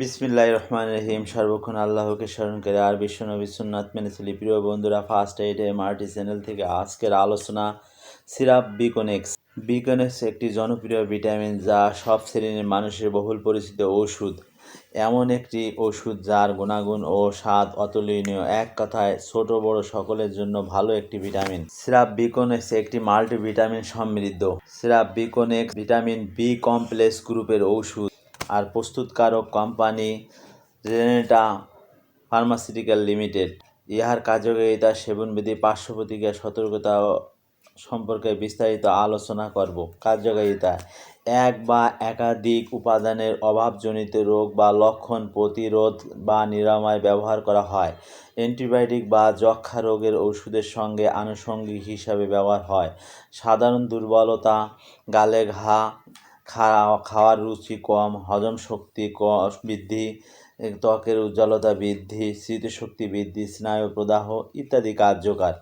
বিসমিল্লাহ রহমান রহিম। সর্বক্ষণ আল্লাহকে স্মরণ করে আর বিশ্বনবী সুন্নাত মেনে চলি। প্রিয় বন্ধুরা ফার্স্ট এইড এমআরটি চ্যানেল থেকে আজকের আলোচনা সিরাপ বিকনেক্স। বিকনেক্স একটি জনপ্রিয় ভিটামিন যা সব শ্রেণির মানুষের বহুল পরিচিত ওষুধ। এমন একটি ওষুধ যার গুণাগুণ ও স্বাদ অতুলনীয়। এক কথায়, ছোট বড় সকলের জন্য ভালো একটি ভিটামিন। সিরাপ বিকনেক্স একটি মাল্টিভিটামিন সমৃদ্ধ। সিরাপ বিকনেক্স ভিটামিন বি কমপ্লেক্স গ্রুপের ঔষধ আর প্রস্তুতকারক কোম্পানি জেনেটা ফার্মাসিউটিক্যাল লিমিটেড। ইহার কার্যকারিতা সেবনবিধি পার্শ্ব প্রতিক্রিয়া সতর্কতা সম্পর্কে বিস্তারিত আলোচনা করব। কার্যকারিতা, এক বা একাধিক উপাদানের অভাবজনিত রোগ বা লক্ষণ প্রতিরোধ বা নিরাময় ব্যবহার করা হয়। অ্যান্টিবায়োটিক বা যক্ষা রোগের ওষুধের সঙ্গে আনুষঙ্গিক হিসাবে ব্যবহার হয়। সাধারণ দুর্বলতা, গালে ঘা খাওয়া, খাওয়ার রুচি কম, হজম শক্তি ক বৃদ্ধি, ত্বকের উজ্জ্বলতা বৃদ্ধি, স্মৃতিশক্তি বৃদ্ধি, স্নায়ু প্রদাহ ইত্যাদি কার্যকর।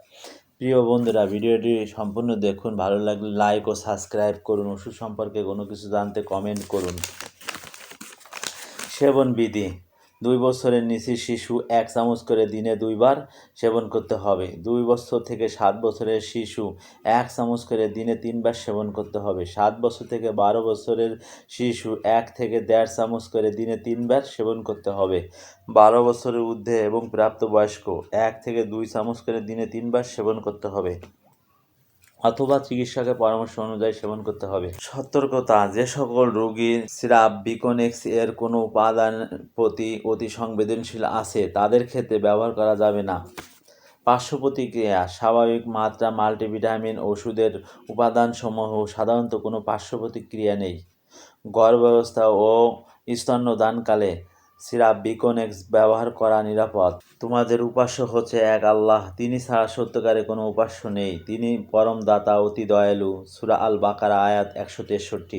প্রিয় বন্ধুরা, ভিডিওটি সম্পূর্ণ দেখুন, ভালো লাগলে লাইক ও সাবস্ক্রাইব করুন, ওষুধ সম্পর্কে কোনো কিছু জানতে কমেন্ট করুন। সেবন বিধি। দুই বছরের নিচে শিশু এক চামচ করে দিনে দুইবার সেবন করতে হবে। দুই বছর থেকে সাত বছরের শিশু এক চামচ করে দিনে তিনবার সেবন করতে হবে। সাত বছর থেকে বারো বছরের শিশু এক থেকে দেড় চামচ করে দিনে তিনবার সেবন করতে হবে। বারো বছরের ঊর্ধ্বে এবং প্রাপ্তবয়স্ক এক থেকে দুই চামচ করে দিনে তিনবার সেবন করতে হবে। অথবা চিকিৎসকের পরামর্শ অনুযায়ী সেবন করতে হবে। সতর্কতা, যে সকল রোগী সিরাপ বিকনেক্স এর কোনো উপাদান প্রতি অতি সংবেদনশীল আছে, তাদের ক্ষেত্রে ব্যবহার করা যাবে না। পার্শ্ব প্রতিক্রিয়া, স্বাভাবিক মাত্রা, মাল্টিভিটামিন ওষুধের উপাদানসমূহ, সাধারণত কোনো পার্শ্ব প্রতিক্রিয়া নেই। গর্ভাবস্থা ও স্তন্যদানকালে সিরাপ বিকনেক্স ব্যবহার করা নিরাপদ। তোমাদের উপাস্য হচ্ছে এক আল্লাহ। তিনি ছাড়া সত্যকারে কোনো উপাস্য নেই। তিনি পরম দাতা, অতি দয়ালু। সুরা আল বাকারা আয়াত একশো তেষট্টি।